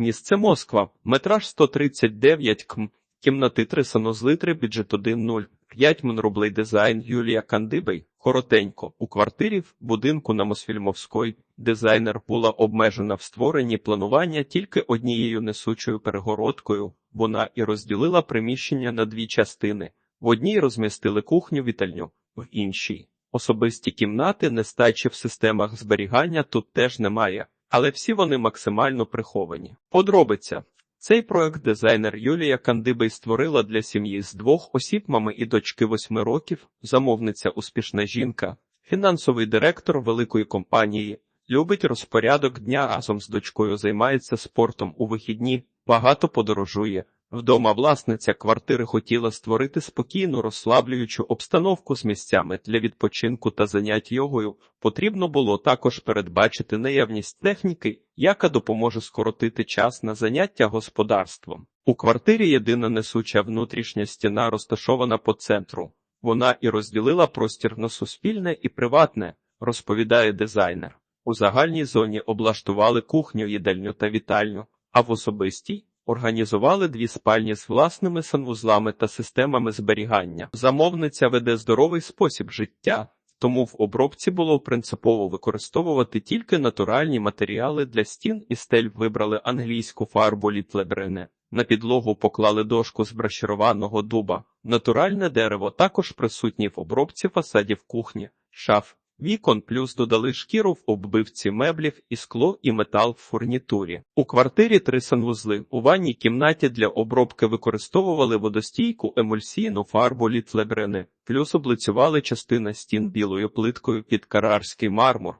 Місце Москва. Метраж 139 км. Кімнати 3 санузли 3 бюджет 1.0. 5 мн рублей дизайн Юлія Кандибей. Коротенько. У квартирі в будинку на Мосфільмовській дизайнер була обмежена в створенні планування тільки однією несучою перегородкою. Вона і розділила приміщення на дві частини. В одній розмістили кухню вітальню, в іншій особисті кімнати нестачі в системах зберігання тут теж немає, але всі вони максимально приховані. Подробиця. Цей проект дизайнер Юлія Кандибей створила для сім'ї з двох осіб мами і дочки восьми років, замовниця успішна жінка, фінансовий директор великої компанії, любить розпорядок дня разом з дочкою займається спортом у вихідні, багато подорожує. Вдома власниця квартири хотіла створити спокійну, розслаблюючу обстановку з місцями для відпочинку та занять йогою. Потрібно було також передбачити наявність техніки, яка допоможе скоротити час на заняття господарством. У квартирі єдина несуча внутрішня стіна розташована по центру. Вона і розділила простір на суспільне і приватне, розповідає дизайнер. У загальній зоні облаштували кухню, їдальню та вітальню, а в особистій Організували дві спальні з власними санвузлами та системами зберігання. Замовниця веде здоровий спосіб життя, тому в обробці було принципово використовувати тільки натуральні матеріали для стін і стель вибрали англійську фарбу літлебрене. На підлогу поклали дошку з брашірованого дуба. Натуральне дерево також присутнє в обробці фасадів кухні, шаф, Вікон плюс додали шкіру в оббивці меблів і скло і метал в фурнітурі. У квартирі три санвузли. У ванній кімнаті для обробки використовували водостійку емульсійну фарбу літлебрени, плюс облицювали частина стін білою плиткою під карарський мармур.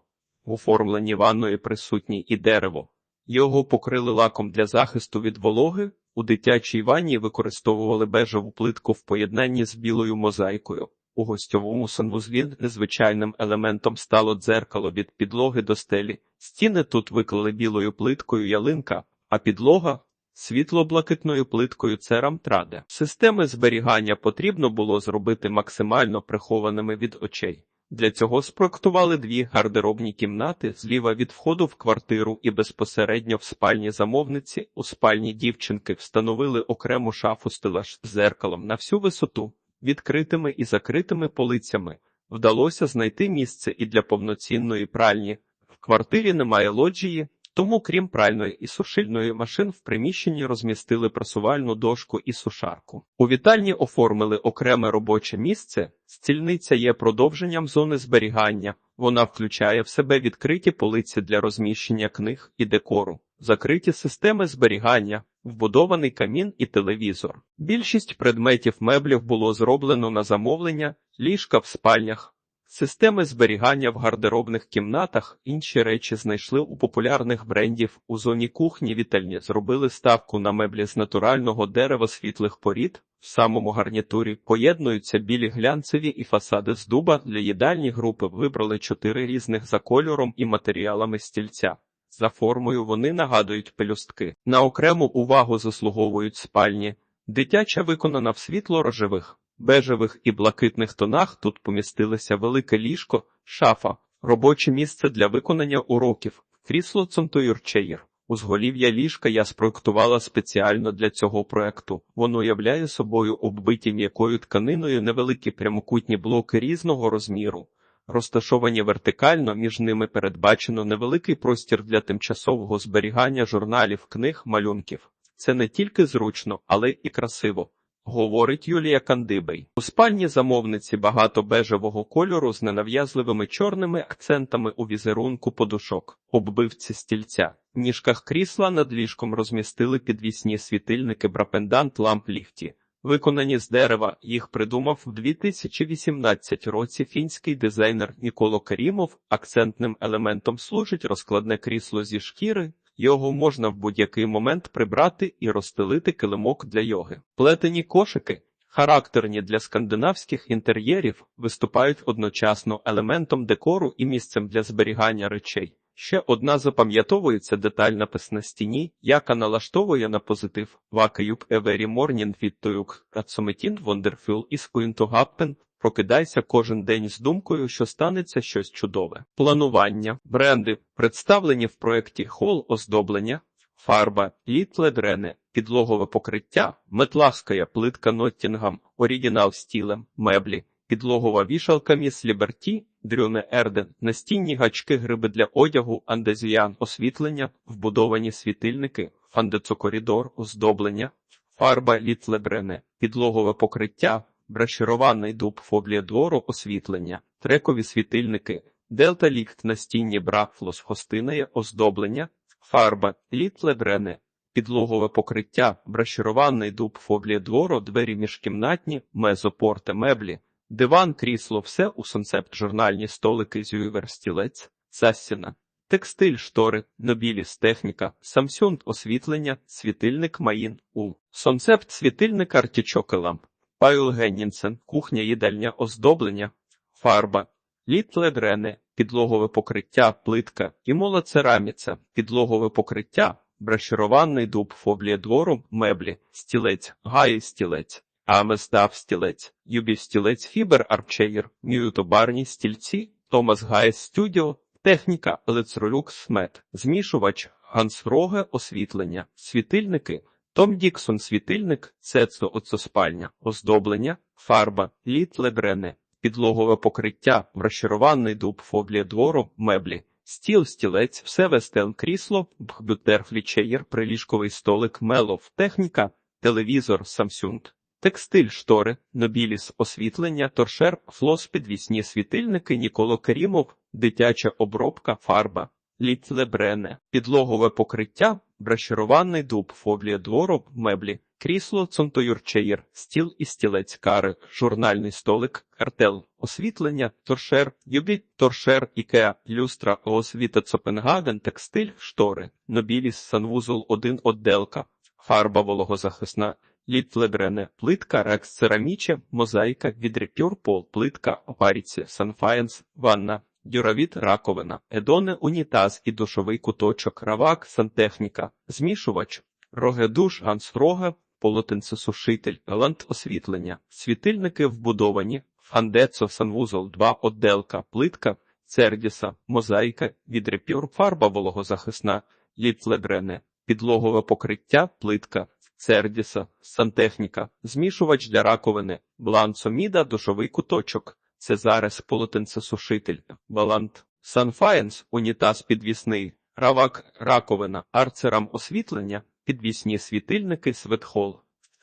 В оформленні ванної присутній і дерево. Його покрили лаком для захисту від вологи. У дитячій ванні використовували бежеву плитку в поєднанні з білою мозаїкою. У гостьовому санвузлі незвичайним елементом стало дзеркало від підлоги до стелі. Стіни тут виклали білою плиткою ялинка, а підлога світло-блакитною плиткою церамтраде. Системи зберігання потрібно було зробити максимально прихованими від очей. Для цього спроектували дві гардеробні кімнати зліва від входу в квартиру і безпосередньо в спальні замовниці. У спальні дівчинки встановили окрему шафу стелаж з зеркалом на всю висоту відкритими і закритими полицями. Вдалося знайти місце і для повноцінної пральні. В квартирі немає лоджії, тому, крім пральної і сушильної машин, в приміщенні розмістили прасувальну дошку і сушарку. У вітальні оформили окреме робоче місце. Стільниця є продовженням зони зберігання. Вона включає в себе відкриті полиці для розміщення книг і декору, закриті системи зберігання, вбудований камін і телевізор. Більшість предметів меблів було зроблено на замовлення, ліжка в спальнях. Системи зберігання в гардеробних кімнатах, інші речі знайшли у популярних брендів у зоні кухні вітальні зробили ставку на меблі з натурального дерева світлих порід. В самому гарнітурі поєднуються білі глянцеві і фасади з дуба. Для їдальні групи вибрали чотири різних за кольором і матеріалами стільця. За формою вони нагадують пелюстки. На окрему увагу заслуговують спальні. Дитяча виконана в світло-рожевих, бежевих і блакитних тонах. Тут помістилося велике ліжко, шафа, робоче місце для виконання уроків, крісло цонтоюрчеїр. Узголів'я ліжка я спроектувала спеціально для цього проекту. Воно являє собою оббиті м'якою тканиною невеликі прямокутні блоки різного розміру. Розташовані вертикально, між ними передбачено невеликий простір для тимчасового зберігання журналів, книг, малюнків. Це не тільки зручно, але і красиво, говорить Юлія Кандибей. У спальні замовниці багато бежевого кольору з ненав'язливими чорними акцентами у візерунку подушок, оббивці стільця. Ніжках крісла над ліжком розмістили підвісні світильники брапендант ламп ліфті. Виконані з дерева, їх придумав в 2018 році фінський дизайнер Ніколо Карімов. Акцентним елементом служить розкладне крісло зі шкіри. Його можна в будь-який момент прибрати і розстелити килимок для йоги. Плетені кошики, характерні для скандинавських інтер'єрів, виступають одночасно елементом декору і місцем для зберігання речей. Ще одна запам'ятовується деталь напис на стіні, яка налаштовує на позитив. Вакаюб Евері Морнін Відтоюк Рацометін Вондерфюл із Куінтугаппен. Прокидайся кожен день з думкою, що станеться щось чудове. Планування, бренди, представлені в проєкті хол оздоблення, фарба, літледрене, підлогове покриття, метлавська плитка Ноттінгам, оригінал стілем, меблі, підлогова вішалка Міс Ліберті, Дрюне Ерден, настінні гачки гриби для одягу, андезіан, освітлення, вбудовані світильники, фандецокоридор, оздоблення, фарба літледрене, підлогове покриття, браширований дуб фоблія двору, освітлення, трекові світильники, Делта ліхт настінні брафлос гостине оздоблення, фарба, літледрене, підлогове покриття, браширований дуб фоблія двору, двері міжкімнатні, мезопорте меблі, диван, крісло, все у концепт журнальні столики зюйвер стілець, засіна. Текстиль, штори, нобіліс, техніка, Samsung, освітлення, світильник Маїн, У. Сонцепт світильник артічок і ламп. Пайл Геннінсен, кухня, їдальня, оздоблення, фарба, літледрене, підлогове покриття, плитка, імола цераміця, підлогове покриття, браширований дуб, фоблія двору, меблі, стілець, гаї стілець, аместав стілець, юбі стілець, фібер арчеєр, мютобарні стільці, Томас Гайс студіо, техніка, Лецролюкс мед, змішувач, гансроге освітлення, світильники, том Діксон світильник, цецо оцоспальня, оздоблення, фарба, літледрене, підлогове покриття, розчарований дуб, фоблія двору, меблі, стіл, стілець, все вестен крісло, бхбютер, флічеєр, приліжковий столик, мелов, техніка, телевізор, Samsung. Текстиль, штори, нобіліс, освітлення, торшер, флос, підвісні світильники, Ніколо Керімов, дитяча обробка, фарба, літлебрене, підлогове покриття, браширований дуб, фоблія двору, меблі, крісло, цонтоюрчеєр, стіл і стілець кари, журнальний столик, картел, освітлення, торшер, юбі, торшер, ікеа, люстра, освіта Цопенгаген, текстиль, штори, нобіліс, санвузол 1 отделка, фарба вологозахисна, літлебрене, плитка, рекс цераміче, мозаїка, відрепюр пол, плитка, опаріці, санфаєнс, ванна, дюравіт, раковина, едоне, унітаз і душовий куточок, равак, сантехніка, змішувач, рогедуш, гансроге, полотенцесушитель, галант освітлення, світильники вбудовані, фандецо, санвузол, 2 отделка, плитка, цердіса, мозаїка, відрепюр, фарба вологозахисна, літледрене, підлогове покриття, плитка, Цердіса, сантехніка, змішувач для раковини, бланцоміда, душовий куточок, Цезарес, полотенцесушитель, балант, санфаєнс, унітаз підвісний, равак, раковина, арцерам освітлення, підвісні світильники, светхол,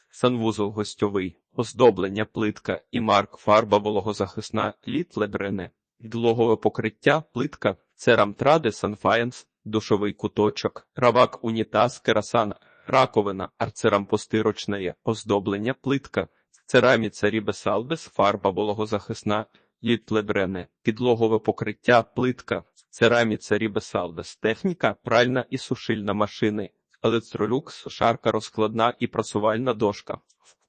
санвузол гостьовий, оздоблення, плитка і марк, фарба вологозахисна, літ лебрене, підлогове покриття, плитка, церамтради, санфаєнс, душовий куточок, равак, унітаз, керасан, раковина, арцерампостирочне, оздоблення, плитка, цераміця рібесалбес, фарба вологозахисна, літлебрене, підлогове покриття, плитка, цераміця рібесалбес, техніка, пральна і сушильна машини, електролюкс, сушарка розкладна і прасувальна дошка.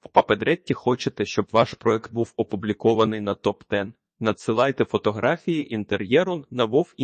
В Папедретті хочете, щоб ваш проект був опублікований на топ-10? Надсилайте фотографії інтер'єру на Вов